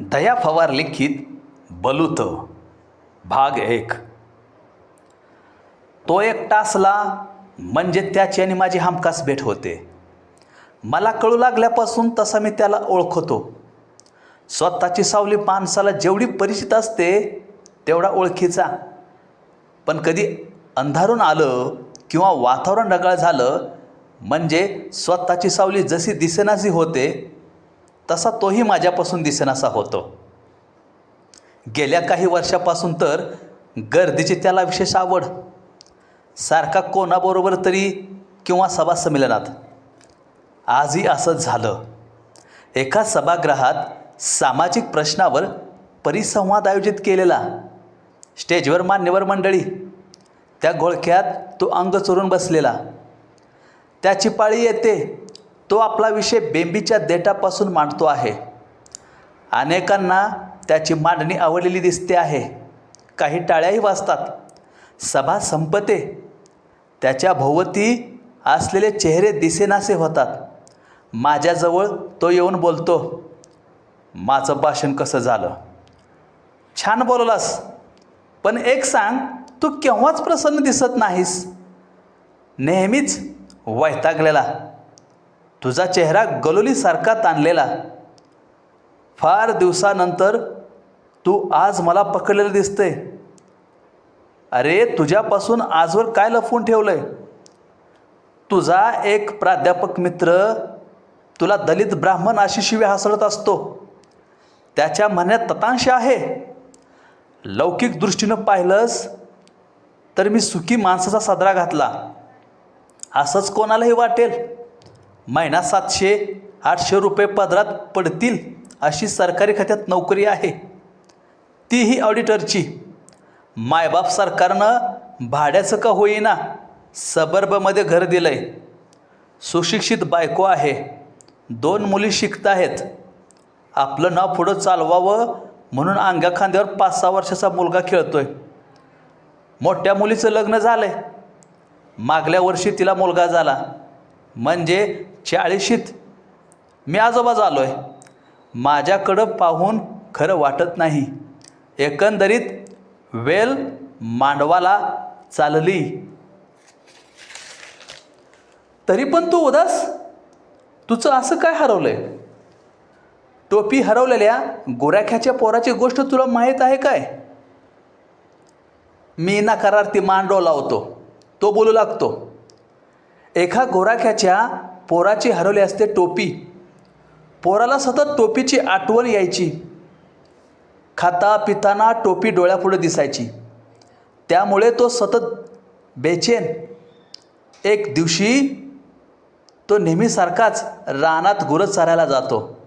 दया फवार लिखित बलुत भाग एक. तो एकटा असला म्हणजे त्याची आणि माझी हमखास भेट होते. मला कळू लागल्यापासून तसा मी त्याला ओळखतो. स्वतःची सावली माणसाला जेवढी परिचित असते तेवढा ओळखीचा. पण कधी अंधारून आलं किंवा वातावरण ढगाळ झालं म्हणजे स्वतःची सावली जशी दिसेनाशी होते तसा तोही माझ्यापासून दिसेनासा होतो. गेल्या काही वर्षापासून तर गर्दीची त्याला विशेष आवड. सारखा कोणाबरोबर तरी किंवा सभा संमेलनात आजही असंच झालं. एका सभागृहात सामाजिक प्रश्नावर परिसंवाद आयोजित केलेला. स्टेजवर मान्यवर मंडळी. त्या घोळक्यात तो अंग चोरून बसलेला. त्याची पाळी येते. तो आपला विषय बेंबीच्या देठापासून मांडतो आहे. अनेकांना त्याची मांडणी आवडलेली दिसते आहे. काही टाळ्याही वाचतात सभा संपते. त्याच्या भोवती असलेले चेहरे दिसेनासे होतात. माझ्याजवळ तो येऊन बोलतो माझं भाषण कसं झालं? छान बोललास. पण एक सांग तू केव्हाच प्रसन्न दिसत नाहीस? नेहमीच वैतागलेला. तुझा चेहरा गलोलीसारखा ताणलेला. फार दिवसानंतर तू आज मला पकडलेलं दिसतंय. अरे तुझ्यापासून आजवर काय लपवून ठेवलंय? तुझा एक प्राध्यापक मित्र तुला दलित ब्राह्मण अशी शिवी असतो. त्याच्या म्हणण्यात ततांश आहे. लौकिक दृष्टीनं पाहिलंस तर मी सुखी माणसाचा सदरा घातला. असंच कोणालाही वाटेल. महिना सातशे आठशे रुपये पदरात पडतील अशी सरकारी खात्यात नोकरी आहे. तीही ऑडिटरची मायबाप सरकारनं भाड्याचं का होईना सबर्बमध्ये घर दिलं आहे सुशिक्षित बायको आहे. दोन मुली शिकत आहेत आपलं नाव पुढं चालवावं म्हणून अंगा खांद्यावर पाच सहा वर्षाचा मुलगा खेळतोय. मोठ्या मुलीचं लग्न झालं आहे मागल्या वर्षी तिला मुलगा झाला. म्हणजे चाळीशीत. मी आजोबा झालो आहे माझ्याकडं पाहून खरं वाटत नाही. एकंदरीत वेल मांडवाला चालली. तरी पण तू उदास? तुझं असं काय हरवलं आहे टोपी हरवलेल्या गोराख्याच्या पोराची गोष्ट तुला माहीत आहे काय? मी नकारार्थी मांडव लावतो तो बोलू लागतो. एका गोराख्याच्या पोराची हरवली असते टोपी. पोराला सतत टोपीची आठवण यायची. खाता पिताना टोपी डोळ्यापुढे दिसायची. त्यामुळे तो सतत बेचेन. एक दिवशी तो नेहमीसारखाच रानात गुरं चारायला जातो.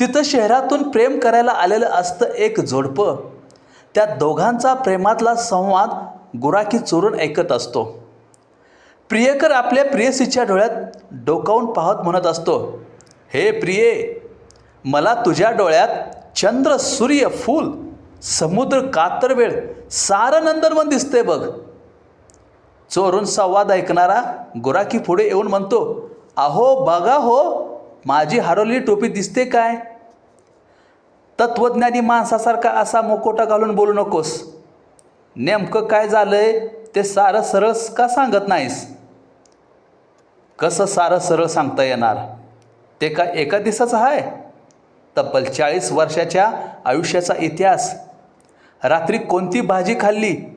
तिथं शहरातून प्रेम करायला आलेलं असतं एक जोडपं. त्या दोघांचा प्रेमातला संवाद गुराखी चोरून ऐकत असतो. प्रियकर आपल्या प्रियसीच्या डोळ्यात डोकावून पाहत म्हणत असतो हे प्रिये मला तुझ्या डोळ्यात चंद्र सूर्य फूल समुद्र कातरवेळ सारं नंदनवन दिसते बघ. चोरून संवाद ऐकणारा गुराखी पुढे येऊन म्हणतो अहो बघा हो माझी हरवलेली टोपी दिसते काय? तत्वज्ञानी माणसासारखा असा मुकोटा घालून बोलू नकोस. नेमकं काय झालंय ते सारं सरळ का सांगत नाहीस? कसं सारं सरळ सांगता येणार? ते का एका दिवसाचं आहे तब्बल चाळीस वर्षाच्या आयुष्याचा इतिहास. रात्री कोणती भाजी खाल्ली?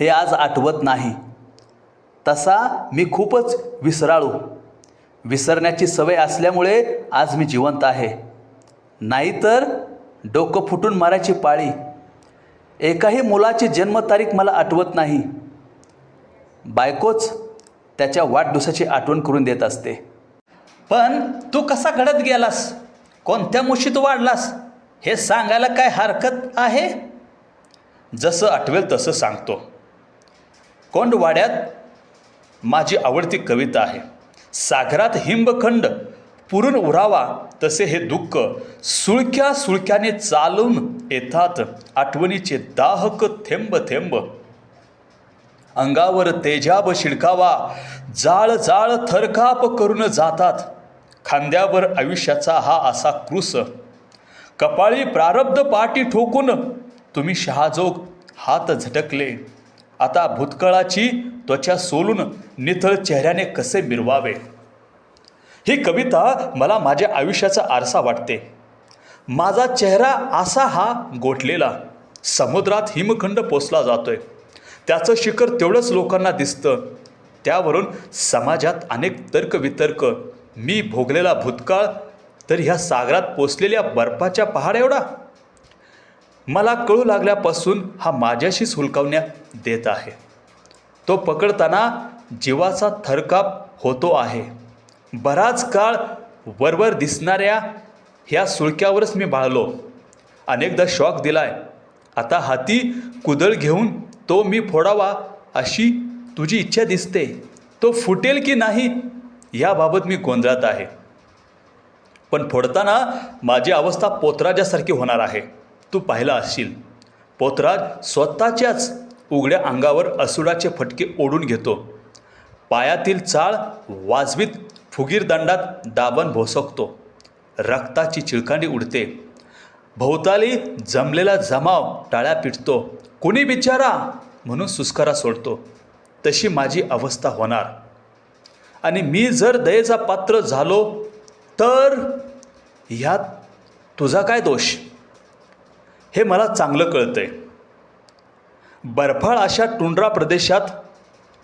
हे आज आठवत नाही. तसा मी खूपच विसराळू. विसरण्याची सवय असल्यामुळे आज मी जिवंत आहे. नाहीतर डोकं फुटून मारायची पाळी. एकाही मुलाची जन्मतारीख मला आठवत नाही. बायकोच त्याच्या वाढदिवसाची आठवण करून देत असते. पण तू कसा घडत गेलास? कोणत्या मुशीत वाढलास? हे सांगायला काय हरकत आहे? जसं आठवेल तसं सांगतो. कोंडवाड्यात माझी आवडती कविता आहे. सागरात हिंबखंड पुरून उरावा तसे हे दुःख सुळक्या सुळक्याने चालून येतात. आठवणीचे दाहक थेंब थेंब. अंगावर तेजाब शिडकावा जाळ जाळ थरकाप करून जातात. खांद्यावर आयुष्याचा हा असा क्रूस. कपाळी प्रारब्ध पाठी ठोकून तुम्ही शहाजोग हात झटकले. आता भूतकाळाची त्वचा सोलून निथळ चेहऱ्याने कसे मिरवावे? ही कविता मला माझ्या आयुष्याचा आरसा वाटते. माझा चेहरा असा हा गोठलेला. समुद्रात हिमखंड पोचला जातोय. त्याचं शिखर तेवढंच लोकांना दिसतं. त्यावरून समाजात अनेक तर्कवितर्क मी भोगलेला भूतकाळ तर ह्या सागरात पोचलेल्या बर्फाच्या पहाड एवढा? मला कळू लागल्यापासून हा माझ्याशीच हुलकावण्या देत आहे. तो पकडताना जीवाचा थरकाप होतो आहे. बराच काळ वरवर दिसणाऱ्या ह्या सुळक्यावरच मी बाळलो अनेकदा शॉक दिलाय. आता हाती कुदळ घेऊन तो मी फोडावा अशी तुझी इच्छा दिसते. तो फुटेल की नाही याबाबत मी गोंधळात आहे. पण फोडताना माझी अवस्था पोतराजासारखी होणार आहे. तू पाहिला असशील. पोतराज स्वतःच्याच उघड्या अंगावर असुडाचे फटके ओढून घेतो. पायातील चाळ वाजवीत फुगीरदंडात दाबण भोसकतो. रक्ताची चिळकांडी उडते. भोवताली जमलेला जमाव टाळ्या पिटतो. कुणी बिचारा म्हणून सुस्कारा सोडतो. तशी माझी अवस्था होणार. आणि मी जर दयेचा पात्र झालो तर ह्यात तुझा काय दोष? हे मला चांगलं कळतंय. बर्फाळ अशा टुंड्रा प्रदेशात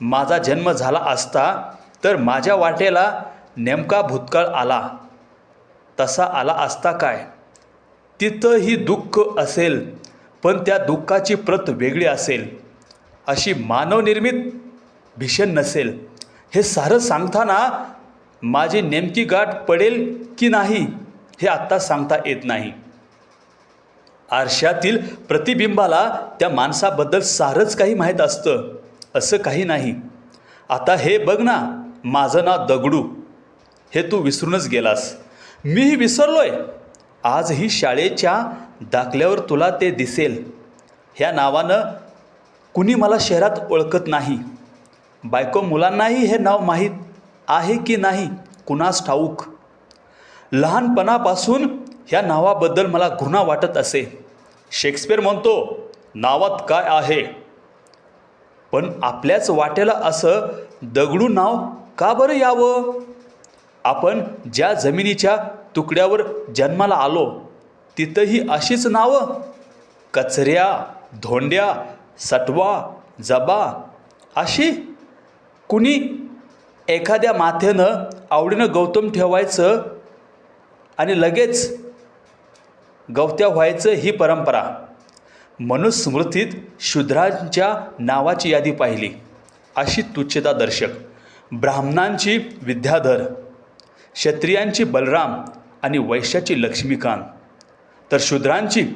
माझा जन्म झाला असता तर माझ्या वाटेला नेमका भूतकाळ आला. तसा आला असता काय? तिथंही दुःख असेल पण त्या दुःखाची प्रत वेगळी असेल. अशी मानवनिर्मित भीषण नसेल. हे सारं सांगताना माझी नेमकी गाठ पडेल की नाही हे आत्ता सांगता येत नाही. आरशातील प्रतिबिंबाला त्या माणसाबद्दल सारंच काही माहीत असतं असं काही नाही. आता हे बघ ना माझं नाव दगडू. हे तू विसरूनच गेलास. मीही विसरलोय. आजही शाळेच्या दाखल्यावर तुला ते दिसेल. ह्या नावानं कुणी मला शहरात ओळखत नाही. बायको मुलांनाही हे नाव माहीत आहे की नाही? कुणास ठाऊक? लहानपणापासून ह्या नावाबद्दल मला घृणा वाटत असे. शेक्सपियर म्हणतो नावात काय आहे? पण आपल्याच वाटेला असं दगडू नाव का बरं यावं? आपण ज्या जमिनीच्या तुकड्यावर जन्माला आलो तिथंही अशीच नावं. कचऱ्या धोंड्या सटवा जबा अशी. कुणी एखाद्या माथ्यानं आवडीनं गौतम ठेवायचं आणि लगेच गवत्या व्हायचं ही परंपरा. मनुस्मृतीत शूद्रांच्या नावाची यादी पाहिली. अशी तुच्छता दर्शक. ब्राह्मणांची विद्याधर. क्षत्रियांची बलराम. आणि वैश्याची लक्ष्मीकांत. तर शूद्रांची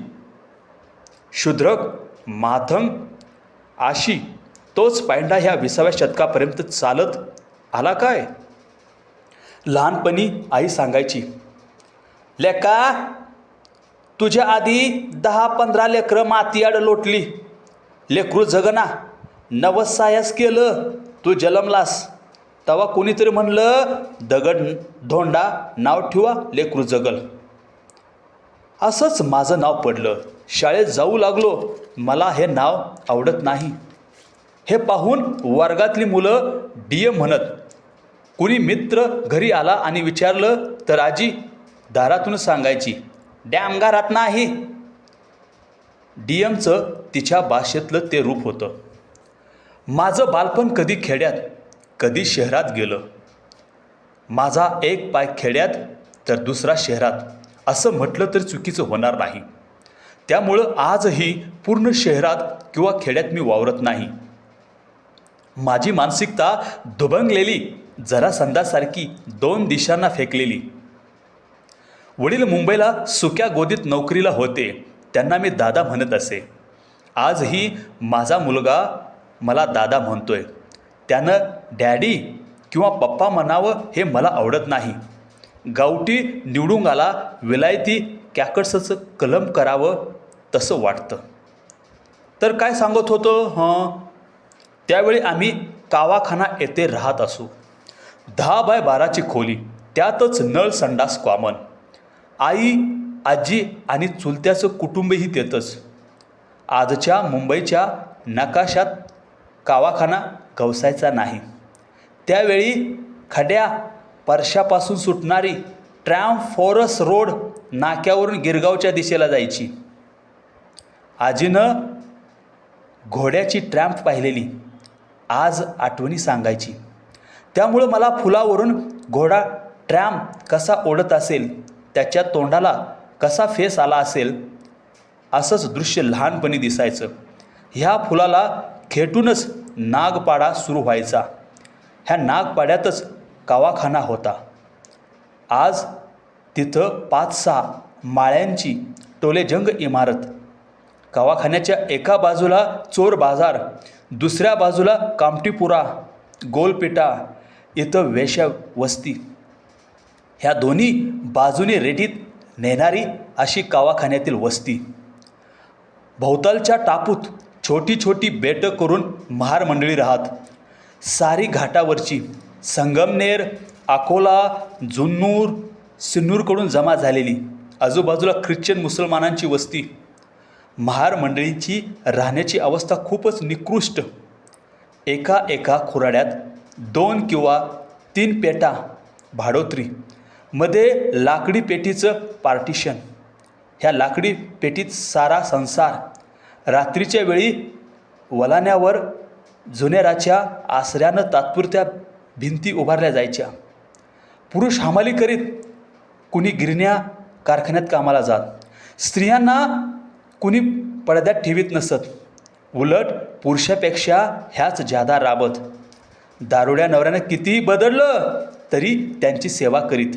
शूद्रक माथम आशी तोच पायंडा ह्या विसाव्या शतकापर्यंत चालत आला काय? लहानपणी आई सांगायची लेका तुझ्या आधी दहा पंधरा लेकरं मातीआड लोटली. लेकरू जगना नवसायस केलं तू जलमलास तेव्हा कोणीतरी म्हणलं दगड धोंडा नाव ठेवा लेकरू जगल. असंच माझं नाव पडलं. शाळेत जाऊ लागलो. मला हे नाव आवडत नाही. हे पाहून वर्गातली मुलं डी एम म्हणत कुणी मित्र घरी आला आणि विचारलं तर आजी दारातून सांगायची डॅमगारात नाही. डी एमचं तिच्या भाषेतलं ते रूप होतं. माझं बालपण कधी खेड्यात कधी शहरात गेलं माझा एक पाय खेड्यात तर दुसरा शहरात असं म्हटलं तर चुकीचं होणार नाही. त्यामुळं आजही पूर्ण शहरात किंवा खेड्यात मी वावरत नाही. माझी मानसिकता दुभंगलेली जरासंधासारखी दोन दिशांना फेकलेली. वडील मुंबईला सुक्या गोदीत नोकरीला होते त्यांना मी दादा म्हणत असे. आजही माझा मुलगा मला दादा म्हणतोय. त्यानं डॅडी किंवा पप्पा म्हणावं हे मला आवडत नाही. गावठी निवडुंगाला विलायती कॅकट्सचं कलम करावं तसं वाटतं. तर काय सांगत होतो? हं? त्यावेळी आम्ही कावाखाना येथे राहत असू. दहा बाय बाराची खोली त्यातच नळ संडास कॉमन. आई आजी आणि चुलत्याचं कुटुंबही देतच आजच्या मुंबईच्या नकाशात कावाखाना गवसायचा नाही. त्यावेळी खड्या परशापासून सुटणारी ट्रॅम फॉरस रोड नाक्यावरून गिरगावच्या दिशेला जायची. आजीनं घोड्याची ट्रॅम्प पाहिलेली. आज आठवणी सांगायची. त्यामुळं मला फुलावरून घोडा ट्रॅम कसा ओढत असेल त्याच्या तोंडाला कसा फेस आला असेल असंच दृश्य लहानपणी दिसायचं. ह्या फुलाला खेटूनच नागपाडा सुरू व्हायचा. ह्या नागपाड्यातच कावाखाना होता. आज तिथं पाच सहा माळ्यांची टोलेजंग इमारत. कावाखान्याच्या एका बाजूला चोर बाजार दुसऱ्या बाजूला कामटीपुरा गोलपेटा इथं वेश्या वस्ती ह्या दोन्ही बाजूने रेटीत नेणारी अशी कावाखान्यातील वस्ती. भोवतालच्या टापूत छोटी छोटी बेटं करून महार मंडळी राहत. सारी घाटावरची संगमनेर अकोला जुन्नूर सिन्नूरकडून जमा झालेली आजूबाजूला ख्रिश्चन मुसलमानांची वस्ती. महार मंडळींची राहण्याची अवस्था खूपच निकृष्ट. एका एका खुराड्यात दोन किंवा तीन पेटा भाडोत्री मध्ये लाकडी पेटीचं पार्टिशन. ह्या लाकडी पेटीत सारा संसार रात्रीच्या वेळी वलाण्यावर जुनेराच्या आसऱ्यानं तात्पुरत्या भिंती उभारल्या जायच्या. पुरुष हमाली करीत कुणी गिरण्या कारखान्यात कामाला जात. स्त्रियांना कुणी पडद्यात ठेवीत नसत. उलट पुरुषापेक्षा ह्याच जादा राबत. दारुड्या नवऱ्यानं कितीही बदललं तरी त्यांची सेवा करीत.